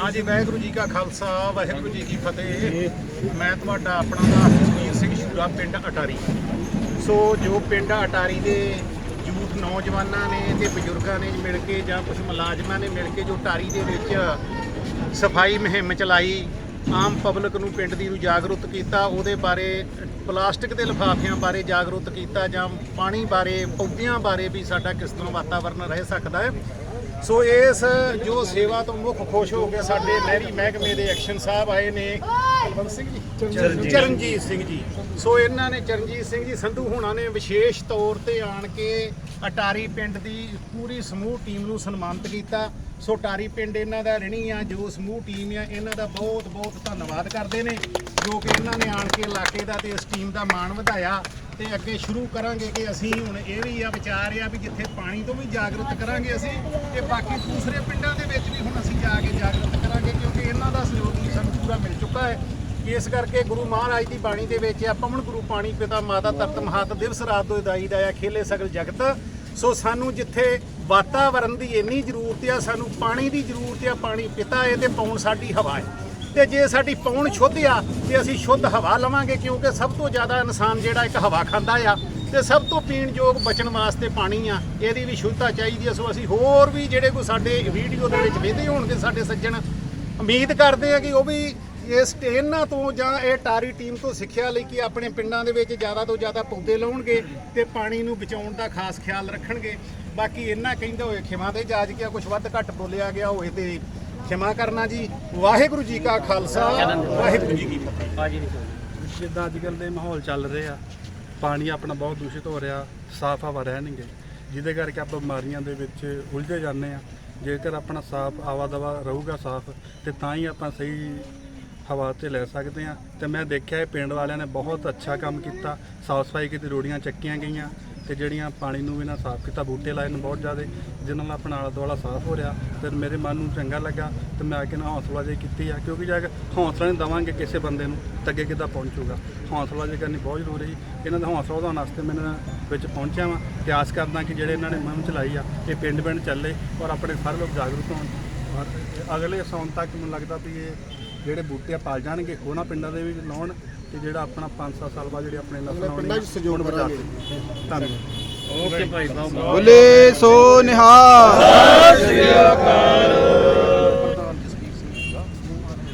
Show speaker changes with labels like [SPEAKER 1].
[SPEAKER 1] ਹਾਂਜੀ, ਵਾਹਿਗੁਰੂ ਜੀ ਕਾ ਖਾਲਸਾ, ਵਾਹਿਗੁਰੂ ਜੀ ਕੀ ਫਤਿਹ। ਮੈਂ ਤੁਹਾਡਾ ਆਪਣਾ ਦਾ ਜਸਵੀਰ ਸਿੰਘ ਸ਼ੂਰਾ, ਪਿੰਡ ਅਟਾਰੀ। ਸੋ ਜੋ ਪਿੰਡ ਅਟਾਰੀ ਦੇ ਯੂਥ ਨੌਜਵਾਨਾਂ ਨੇ ਤੇ ਬਜ਼ੁਰਗਾਂ ਨੇ ਮਿਲ ਕੇ ਜਾਂ ਕੁਝ ਮੁਲਾਜ਼ਮਾਂ ਨੇ ਮਿਲ ਕੇ ਜੋ ਅਟਾਰੀ ਦੇ ਵਿੱਚ ਸਫ਼ਾਈ ਮੁਹਿੰਮ ਚਲਾਈ, ਆਮ ਪਬਲਿਕ ਨੂੰ ਪਿੰਡ ਦੀ ਨੂੰ ਜਾਗਰੂਕ ਕੀਤਾ, ਉਹਦੇ ਬਾਰੇ ਪਲਾਸਟਿਕ ਦੇ ਲਿਫਾਫਿਆਂ ਬਾਰੇ ਜਾਗਰੂਕ ਕੀਤਾ ਜਾਂ ਪਾਣੀ ਬਾਰੇ, ਪੌਦਿਆਂ ਬਾਰੇ ਵੀ ਸਾਡਾ ਕਿਸ ਤਰ੍ਹਾਂ ਵਾਤਾਵਰਨ ਰਹਿ ਸਕਦਾ ਹੈ ਸੋ ਇਸ ਜੋ ਸੇਵਾ ਤੋਂ ਮੁੱਖ ਖੁਸ਼ ਹੋ ਕੇ ਸਾਡੇ ਨਹਿਰੀ ਮਹਿਕਮੇ ਦੇ ਐਕਸ਼ਨ ਸਾਹਿਬ ਆਏ ਨੇ ਚਰਨਜੀਤ ਸਿੰਘ। ਜੀ। ਸੋ ਇਹਨਾਂ ਨੇ ਚਰਨਜੀਤ ਸਿੰਘ ਜੀ ਸੰਧੂ ਹੋਣਾ ਨੇ ਵਿਸ਼ੇਸ਼ ਤੌਰ ਤੇ ਆਣ ਕੇ ਅਟਾਰੀ ਪਿੰਡ ਦੀ ਪੂਰੀ ਸਮੂਹ ਟੀਮ ਨੂੰ ਸਨਮਾਨਿਤ ਕੀਤਾ। ਸੋ ਅਟਾਰੀ ਪਿੰਡ ਇਹਨਾਂ ਦਾ ਰਣੀ ਆ ਜੋ ਸਮੂਹ ਟੀਮ ਆ ਇਹਨਾਂ ਦਾ ਬਹੁਤ ਬਹੁਤ ਧੰਨਵਾਦ ਕਰਦੇ ਨੇ ਜੋ ਕਿ ਇਹਨਾਂ ਨੇ ਆਣ ਕੇ ਇਲਾਕੇ ਦਾ ਤੇ ਇਸ ਟੀਮ ਦਾ ਮਾਣ ਵਧਾਇਆ। ਤੇ ਅੱਗੇ ਸ਼ੁਰੂ ਕਰਾਂਗੇ ਕਿ ਅਸੀਂ ਹੁਣ ਇਹ ਵੀ ਆ ਵਿਚਾਰ ਆ ਵੀ ਜਿੱਥੇ ਪਾਣੀ ਤੋਂ ਵੀ ਜਾਗਰੂਕ ਕਰਾਂਗੇ ਅਸੀਂ ਤੇ ਬਾਕੀ ਦੂਸਰੇ ਪਿੰਡਾਂ ਦੇ ਵਿੱਚ ਵੀ ਹੁਣ ਅਸੀਂ ਜਾ ਕੇ ਜਾਗਰੂਕ ਕਰਾਂਗੇ ਕਿਉਂਕਿ ਇਹਨਾਂ ਦਾ ਸਹਿਯੋਗ ਵੀ ਸਾਨੂੰ ਪੂਰਾ ਮਿਲ ਚੁੱਕਾ ਹੈ। ਇਸ ਕਰਕੇ ਗੁਰੂ ਮਹਾਰਾਜ ਦੀ ਬਾਣੀ ਦੇ ਵਿੱਚ ਆ, ਪਵਨ ਗੁਰੂ ਪਾਣੀ ਪਿਤਾ ਮਾਤਾ ਤਰਤ ਮਹਤ ਦਿਵਸ ਰਾਤ ਦੋ ਦਾਈ ਦਾ ਆ, ਖੇਲੇ ਸਗਲ ਜਗਤ। ਸੋ ਸਾਨੂੰ ਜਿੱਥੇ ਵਾਤਾਵਰਨ ਦੀ ਇੰਨੀ ਜ਼ਰੂਰਤ ਆ, ਸਾਨੂੰ ਪਾਣੀ ਦੀ ਜ਼ਰੂਰਤ ਆ, ਪਾਣੀ ਪਿਤਾ ਹੈ ਤੇ ਪੌਣ ਸਾਡੀ ਹਵਾ ਹੈ। ਤੇ ਜੇ ਸਾਡੀ ਪੌਣ ਸ਼ੁੱਧ ਆ, ਤੇ ਅਸੀਂ ਸ਼ੁੱਧ ਹਵਾ ਲਵਾਂਗੇ, ਕਿਉਂਕਿ ਸਭ ਤੋਂ ਜ਼ਿਆਦਾ ਇਨਸਾਨ ਜਿਹੜਾ ਇੱਕ ਹਵਾ ਖਾਂਦਾ ਆ, ਤੇ ਸਭ ਤੋਂ ਪੀਣ ਯੋਗ ਬਚਣ ਵਾਸਤੇ ਪਾਣੀ ਆ, ਇਹਦੀ ਵੀ ਸ਼ੁੱਧਤਾ ਚਾਹੀਦੀ ਆ। ਸੋ ਅਸੀਂ ਹੋਰ ਵੀ ਜਿਹੜੇ ਕੋਈ ਸਾਡੇ ਵੀਡੀਓ ਦੇ ਵਿੱਚ ਵੇਖਦੇ ਹੋਣਗੇ ਸਾਡੇ ਸੱਜਣ, ਉਮੀਦ ਕਰਦੇ ਆ ਕਿ ਉਹ ਵੀ ਇਸ ਇਹਨਾਂ ਤੋਂ ਜਾਂ ਇਹ ਟਾਰੀ ਟੀਮ ਤੋਂ ਸਿੱਖਿਆ ਲਈ ਕਿ ਆਪਣੇ ਪਿੰਡਾਂ ਦੇ ਵਿੱਚ ਜ਼ਿਆਦਾ ਤੋਂ ਜ਼ਿਆਦਾ ਪੌਦੇ ਲਾਉਣਗੇ ਤੇ ਪਾਣੀ ਨੂੰ ਬਚਾਉਣ ਦਾ ਖਾਸ ਖਿਆਲ ਰੱਖਣਗੇ। ਬਾਕੀ ਇਹਨਾਂ ਕਹਿੰਦੇ ਹੋਏ ਖਿਮਾਂ ਦੇ ਜਾਜ ਗਿਆ ਕੁਝ ਵੱਧ ਘੱਟ ਬੋਲਿਆ ਗਿਆ ਹੋਏ ਤੇ ਖਿਮਾ ਕਰਨਾ ਜੀ ਵਾਹਿਗੁਰੂ ਜੀ ਕਾ ਖਾਲਸਾ ਵਾਹਿਗੁਰੂ ਜੀ ਕੀ ਫਤਿਹ
[SPEAKER 2] ਜਿੱਦਾਂ ਅੱਜ ਕੱਲ੍ਹ ਦੇ ਮਾਹੌਲ ਚੱਲ ਰਹੇ ਆ, ਪਾਣੀ ਆਪਣਾ ਬਹੁਤ ਦੂਸ਼ਿਤ ਹੋ ਰਿਹਾ, ਸਾਫ਼ ਹਵਾ ਰਹਿਣਗੇ। ਜਿਹਦੇ ਕਰਕੇ ਆਪਾਂ ਬਿਮਾਰੀਆਂ ਦੇ ਵਿੱਚ ਉਲਝੇ ਜਾਂਦੇ ਆ। ਜੇਕਰ ਆਪਣਾ ਸਾਫ਼ ਆਵਾ ਦਵਾ ਰਹੂਗਾ ਸਾਫ਼, ਤੇ ਤਾਂ ਹੀ ਆਪਾਂ ਸਹੀ ਹਵਾ ਤੇ ਲੈ ਸਕਦੇ ਆ। ਤੇ ਮੈਂ ਦੇਖਿਆ ਇਹ ਪਿੰਡ ਵਾਲਿਆਂ ਨੇ ਬਹੁਤ ਅੱਛਾ ਕੰਮ ਕੀਤਾ। ਸਾਫ਼ ਸਫ਼ਾਈ ਕੀਤੀ ਰੋੜੀਆਂ ਚੱਕੀਆਂ ਗਈਆਂ। ਤੇ ਜਿਹੜੀਆਂ ਪਾਣੀ ਨੂੰ ਵੀ ਨਾ ਸਾਫ਼ ਕੀਤਾ, ਬੂਟੇ ਲਾਏ ਨੇ ਬਹੁਤ ਜ਼ਿਆਦਾ, ਜਿਹਨਾਂ ਨਾਲ ਆਪਣਾ ਆਲਾ ਦੁਆਲਾ ਸਾਫ਼ ਹੋ ਰਿਹਾ। ਤੇ ਮੇਰੇ ਮਨ ਨੂੰ ਚੰਗਾ ਲੱਗਾ ਤੇ ਮੈਂ ਕਿ ਕੇ ਨਾ ਹੌਸਲਾ ਜੇ ਕੀਤੀ ਆ, ਕਿਉਂਕਿ ਜੇ ਹੌਸਲਾ ਨਹੀਂ ਦਵਾਂਗੇ ਕਿਸੇ ਬੰਦੇ ਨੂੰ, ਤਾਂ ਅੱਗੇ ਕਿੱਦਾਂ ਪਹੁੰਚੂਗਾ। ਹੌਸਲਾ ਜੇ ਕਰਨੀ ਬਹੁਤ ਜ਼ਰੂਰੀ ਇਹਨਾਂ ਦਾ ਹੌਸਲਾ ਵਧਾਉਣ ਵਾਸਤੇ ਮੈਂ ਇਹਨਾਂ ਵਿੱਚ ਪਹੁੰਚਿਆ ਵਾਂ। ਤੇ ਆਸ ਕਰਦਾ ਕਿ ਜਿਹੜੇ ਇਹਨਾਂ ਨੇ ਮੁਹਿੰਮ ਚਲਾਈ ਆ, ਇਹ ਪਿੰਡ ਪਿੰਡ ਚੱਲੇ ਔਰ ਆਪਣੇ ਸਾਰੇ ਲੋਕ ਜਾਗਰੂਕ ਹੋਣ। ਔਰ ਅਗਲੇ ਸੌਣ ਤੱਕ ਮੈਨੂੰ ਲੱਗਦਾ ਵੀ ਇਹ ਜਿਹੜੇ ਬੂਟੇ ਆ ਪਲ ਜਾਣਗੇ, ਉਹਨਾਂ ਪਿੰਡਾਂ ਦੇ ਵੀ ਲਾਉਣ। ਤੇ ਜਿਹੜਾ ਆਪਣਾ 5-7 ਸਾਲ ਬਾਅਦ ਜਿਹੜੇ ਆਪਣੇ ਨਸਲ ਆਉਣੀ
[SPEAKER 1] ਪਿੰਡਾਂ 'ਚ ਸਹਿਯੋਗ ਕਰਾਂਗੇ।
[SPEAKER 2] ਧੰਨਵਾਦ।
[SPEAKER 3] ਬੋਲੇ ਸੋ ਨਿਹਾਲ।